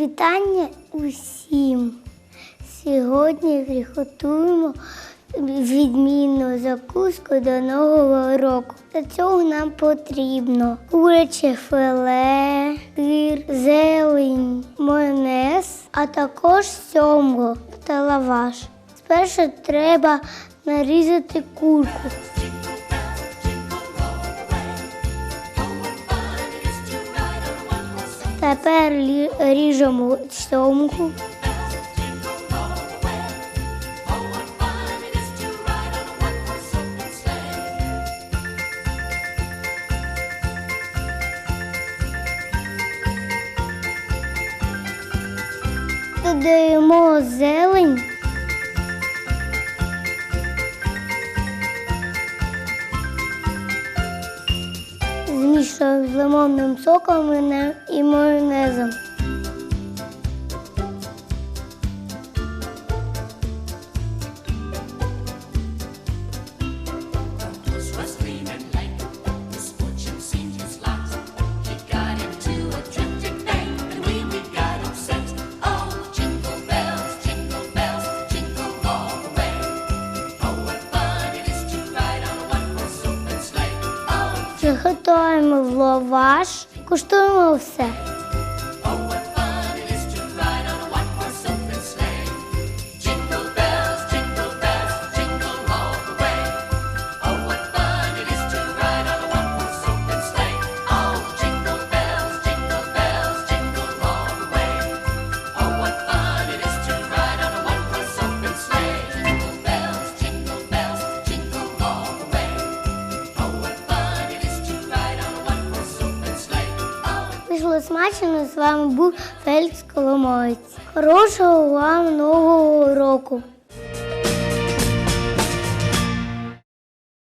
Вітання усім. Сьогодні приготуємо відмінну закуску до нового року. Для цього нам потрібно куряче филе, сир, зелень, майонез, а також сьомго та лаваш. Спершу треба нарізати курку. Тепер ріжемо сьомку. Додаємо зелень. Змішуємо з лимонним соком і ми готуємо в лаваш, куштуємо все. Пішло смачно, з вами був Фелікс Коломоєць. Хорошого вам нового року!